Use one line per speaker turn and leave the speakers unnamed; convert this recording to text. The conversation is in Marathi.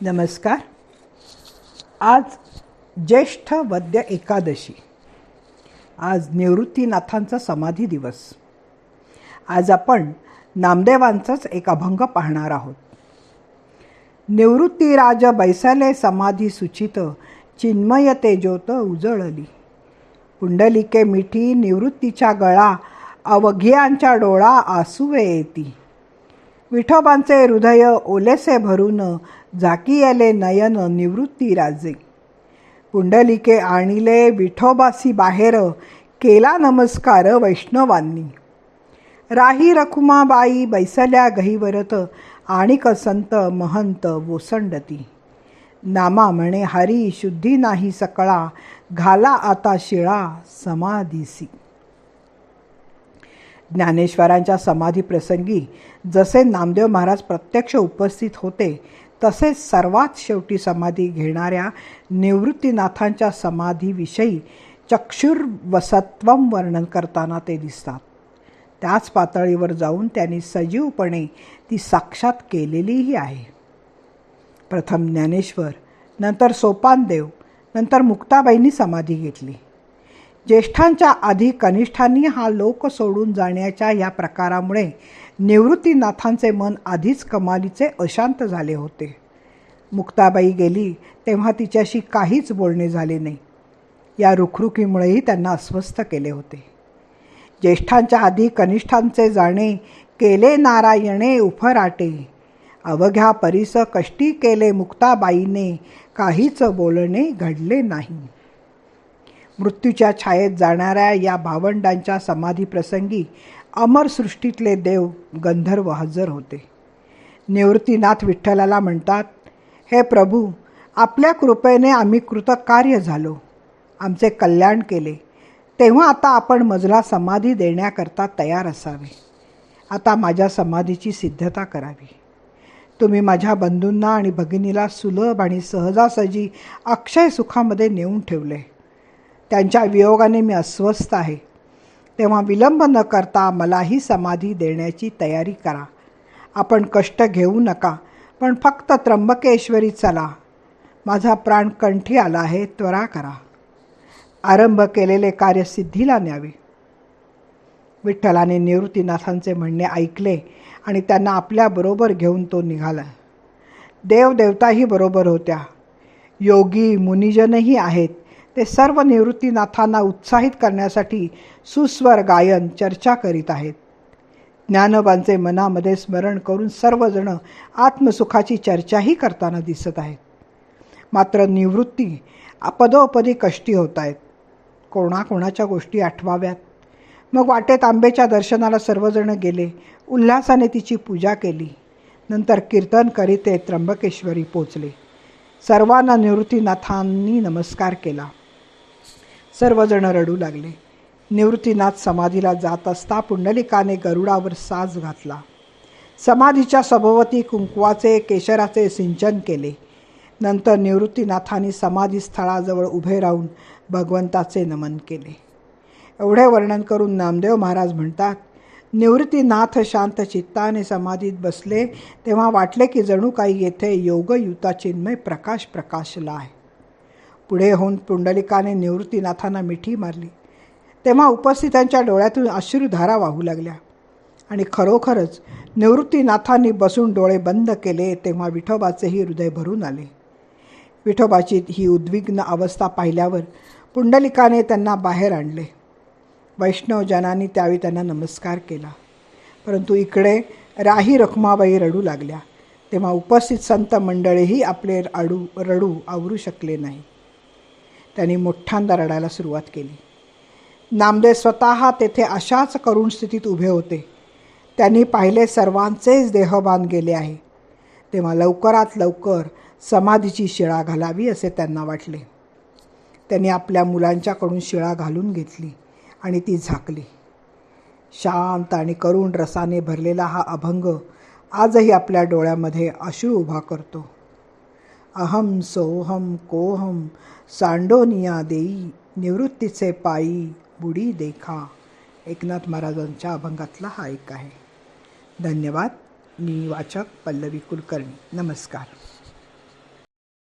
नमस्कार. आज ज्येष्ठ वद्य एकादशी. आज निवृत्तीनाथांचा समाधी दिवस. आज आपण नामदेवांचाच एक अभंग पाहणार आहोत. निवृत्तीराज बैसले समाधी सुचित चिन्मय तेजोत उजळली. पुंडलिके मिठी निवृत्तीच्या गळा अवघियांच्या डोळा आसुवे येती विठोबांचे हृदय ओलेसे भरून झाकी आले नयन निवृत्ती राजे. पुंडलिके आणिले विठोबासी बाहेर केला नमस्कार वैष्णवांनी. राही रखुमाबाई बैसल्या गहीवरत आणिक संत महंत वोसंडती. नामा म्हणे हरी शुद्धी नाही सकळा घाला आता शिळा समाधीसी. ज्ञानेश्वरांच्या समाधी प्रसंगी जसे नामदेव महाराज प्रत्यक्ष उपस्थित होते तसेच सर्वात शेवटी समाधी घेणाऱ्या निवृत्तीनाथांच्या समाधीविषयी चक्षुर्वसत्वम वर्णन करताना ते दिसतात. त्याच पातळीवर जाऊन त्यांनी सजीवपणे ती साक्षात केलेलीही आहे. प्रथम ज्ञानेश्वर नंतर सोपानदेव नंतर मुक्ताबाईंनी समाधी घेतली. ज्येष्ठांच्या आधी कनिष्ठांनी हा लोक सोडून जाण्याच्या या प्रकारामुळे निवृत्तीनाथांचे मन आधीच कमालीचे अशांत झाले होते. मुक्ताबाई गेली तेव्हा तिच्याशी काहीच बोलणे झाले नाही. या रुखरुखीमुळेही त्यांना अस्वस्थ केले होते. ज्येष्ठांच्या आधी कनिष्ठांचे जाणे केले नारायणे उफराटे. अवघ्या परिस कष्टी केले मुक्ताबाईने काहीच बोलणे घडले नाही. मृत्यूच्या छायेत जाणाऱ्या या भावंडांच्या समाधीप्रसंगी अमरसृष्टीतले देव गंधर्व हजर होते. निवृत्तीनाथ विठ्ठलाला म्हणतात हे प्रभू आपल्या कृपेने आम्ही कृतकार्य झालो. आमचे कल्याण केले. तेव्हा आता आपण मजला समाधी देण्याकरता तयार असावे. आता माझ्या समाधीची सिद्धता करावी. तुम्ही माझ्या बंधूंना आणि भगिनीला सुलभ आणि सहजासहजी अक्षय सुखामध्ये नेऊन ठेवले. त्यांच्या वियोगाने मी अस्वस्थ आहे. तेव्हा विलंब न करता मलाही समाधी देण्याची तयारी करा. आपण कष्ट घेऊ नका पण फक्त त्र्यंबकेश्वरी चला. माझा प्राण कंठी आला आहे त्वरा करा. आरंभ केलेले कार्य सिद्धीला न्यावे. विठ्ठलाने निवृत्तीनाथांचे म्हणणे ऐकले आणि त्यांना आपल्याबरोबर घेऊन तो निघाला. देवदेवताही बरोबर होत्या. योगी मुनिजनही आहेत. ते सर्व निवृत्तीनाथांना उत्साहित करण्यासाठी सुस्वर गायन चर्चा करीत आहेत. ज्ञानोबांचे मनामध्ये स्मरण करून सर्वजण आत्मसुखाची चर्चाही करताना दिसत आहेत. मात्र निवृत्ती पदोपदी कष्टी होत आहेत. कोणाकोणाच्या गोष्टी आठवाव्यात. मग वाटेत आंबेच्या दर्शनाला सर्वजण गेले. उल्हासाने तिची पूजा केली. नंतर कीर्तन करीत ते त्र्यंबकेश्वरी पोचले. सर्वांना निवृत्तीनाथांनी नमस्कार केला. सर्वजण रडू लागले. निवृत्तीनाथ समाधीला जात असता पुंडलिकाने गरुडावर साज घातला. समाधीच्या सभोवती कुंकवाचे केशराचे सिंचन केले. नंतर निवृत्तीनाथांनी समाधीस्थळाजवळ उभे राहून भगवंताचे नमन केले. एवढे वर्णन करून नामदेव महाराज म्हणतात निवृत्तीनाथ शांत चित्ताने समाधीत बसले तेव्हा वाटले की जणू काही येथे योगयुता चिन्मय प्रकाश प्रकाशला आहे. पुढे होऊन पुंडलिकाने निवृत्तीनाथांना मिठी मारली. तेव्हा उपस्थितांच्या डोळ्यातून अश्रुधारा वाहू लागल्या. आणि खरोखरच निवृत्तीनाथांनी बसून डोळे बंद केले तेव्हा विठोबाचेही हृदय भरून आले. विठोबाची ही उद्विग्न अवस्था पाहिल्यावर पुंडलिकाने त्यांना बाहेर आणले. वैष्णवजनांनी त्यावेळी त्यांना नमस्कार केला. परंतु इकडे राही रखमाबाई रडू लागल्या. तेव्हा उपस्थित संत मंडळीही आपले अडू रडू आवरू शकले नाही त्यांनी मोठ्यांदा रडायला सुरुवात केली. नामदेव स्वतः तेथे अशाच करुण स्थितीत उभे होते. त्यांनी पाहिले सर्वांचेच देहबान गेले आहे. तेव्हा लवकरात लवकर समाधीची शिळा घालावी असे त्यांना वाटले. त्यांनी आपल्या मुलांच्याकडून शिळा घालून घेतली आणि ती झाकली. शांत आणि करुण रसाने भरलेला हा अभंग आजही आपल्या डोळ्यामध्ये अश्रू उभा करतो. अहम सोहम कोहम सांडोनिया देई निवृत्तीचे पायी बुडी देखा. एकनाथ महाराजांच्या अभंगातला हा एक आहे. धन्यवाद. मी वाचक पल्लवी कुलकर्णी. नमस्कार.